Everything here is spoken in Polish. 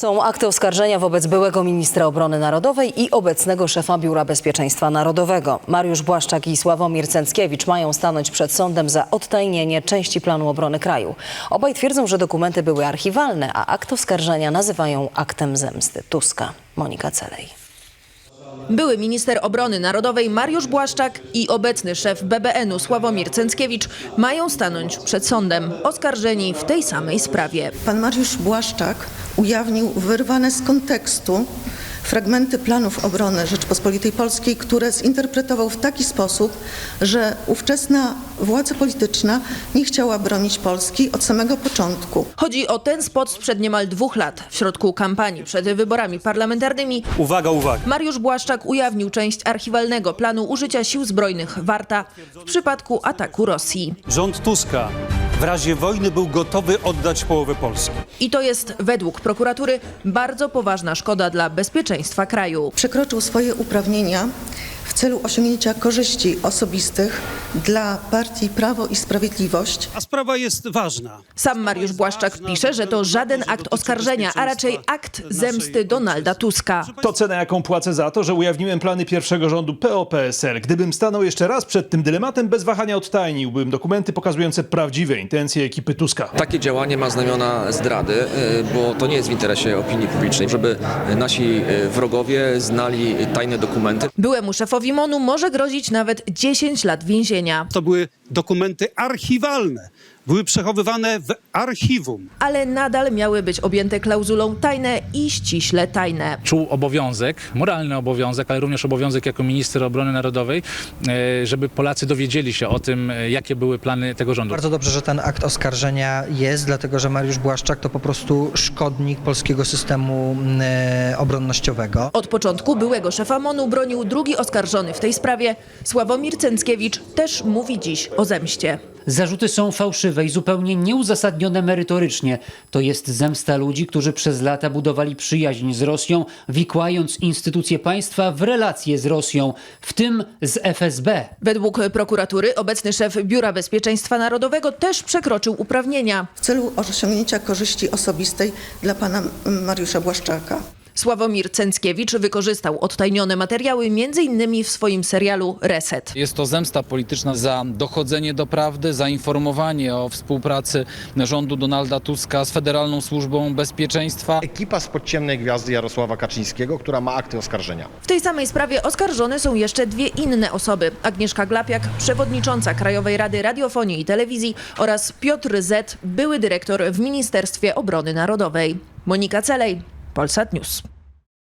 Są akty oskarżenia wobec byłego ministra obrony narodowej i obecnego szefa Biura Bezpieczeństwa Narodowego. Mariusz Błaszczak i Sławomir Cęckiewicz mają stanąć przed sądem za odtajnienie części planu obrony kraju. Obaj twierdzą, że dokumenty były archiwalne, a akt oskarżenia nazywają aktem zemsty Tuska. Monika Celej. Były minister obrony narodowej Mariusz Błaszczak i obecny szef BBN-u Sławomir Cęckiewicz mają stanąć przed sądem, oskarżeni w tej samej sprawie. Pan Mariusz Błaszczak ujawnił wyrwane z kontekstu fragmenty planów obrony Rzeczypospolitej Polskiej, które zinterpretował w taki sposób, że ówczesna władza polityczna nie chciała bronić Polski od samego początku. Chodzi o ten spot sprzed niemal dwóch lat. W środku kampanii przed wyborami parlamentarnymi Uwaga, uwaga. Mariusz Błaszczak ujawnił część archiwalnego planu użycia sił zbrojnych Warta w przypadku ataku Rosji. Rząd Tuska w razie wojny był gotowy oddać połowę Polski. I to jest według prokuratury bardzo poważna szkoda dla bezpieczeństwa kraju. Przekroczył swoje uprawnienia w celu osiągnięcia korzyści osobistych dla partii Prawo i Sprawiedliwość. A sprawa jest ważna. Sam Mariusz Błaszczak pisze, że to żaden akt oskarżenia, a raczej akt zemsty Donalda Tuska. To cena, jaką płacę za to, że ujawniłem plany pierwszego rządu PO-PSL. Gdybym stanął jeszcze raz przed tym dylematem, bez wahania odtajniłbym dokumenty pokazujące prawdziwe intencje ekipy Tuska. Takie działanie ma znamiona zdrady, y, bo to nie jest w interesie opinii publicznej, żeby nasi y, wrogowie znali tajne dokumenty. Byłemu szefowi MONU może grozić nawet 10 lat więzienia. To były dokumenty archiwalne. Były przechowywane w archiwum. Ale nadal miały być objęte klauzulą tajne i ściśle tajne. czuł obowiązek, moralny obowiązek, ale również obowiązek jako minister obrony narodowej, e, żeby Polacy dowiedzieli się o tym, e, jakie były plany tego rządu. Bardzo dobrze, że ten akt oskarżenia jest, dlatego że Mariusz Błaszczak to po prostu szkodnik polskiego systemu e, obronnościowego. Od początku byłego szefa MONU bronił drugi oskarżony w tej sprawie. Sławomir Cęckiewicz też mówi dziś o zemście. Zarzuty są fałszywe i zupełnie nieuzasadnione merytorycznie. To jest zemsta ludzi, którzy przez lata budowali przyjaźń z Rosją, wikłając instytucje państwa w relacje z Rosją, w tym z FSB. Według prokuratury obecny szef Biura Bezpieczeństwa Narodowego też przekroczył uprawnienia. w celu osiągnięcia korzyści osobistej dla pana Mariusza Błaszczaka. Sławomir Cęckiewicz wykorzystał odtajnione materiały m.in. w swoim serialu Reset. Jest to zemsta polityczna za dochodzenie do prawdy, za informowanie o współpracy rządu Donalda Tuska z Federalną Służbą Bezpieczeństwa. Ekipa z podciemnej gwiazdy Jarosława Kaczyńskiego, która ma akty oskarżenia. W tej samej sprawie oskarżone są jeszcze dwie inne osoby. Agnieszka Glapiak, przewodnicząca Krajowej Rady Radiofonii i Telewizji oraz Piotr Z., były dyrektor w Ministerstwie Obrony Narodowej. Monika Celej, Polsat News.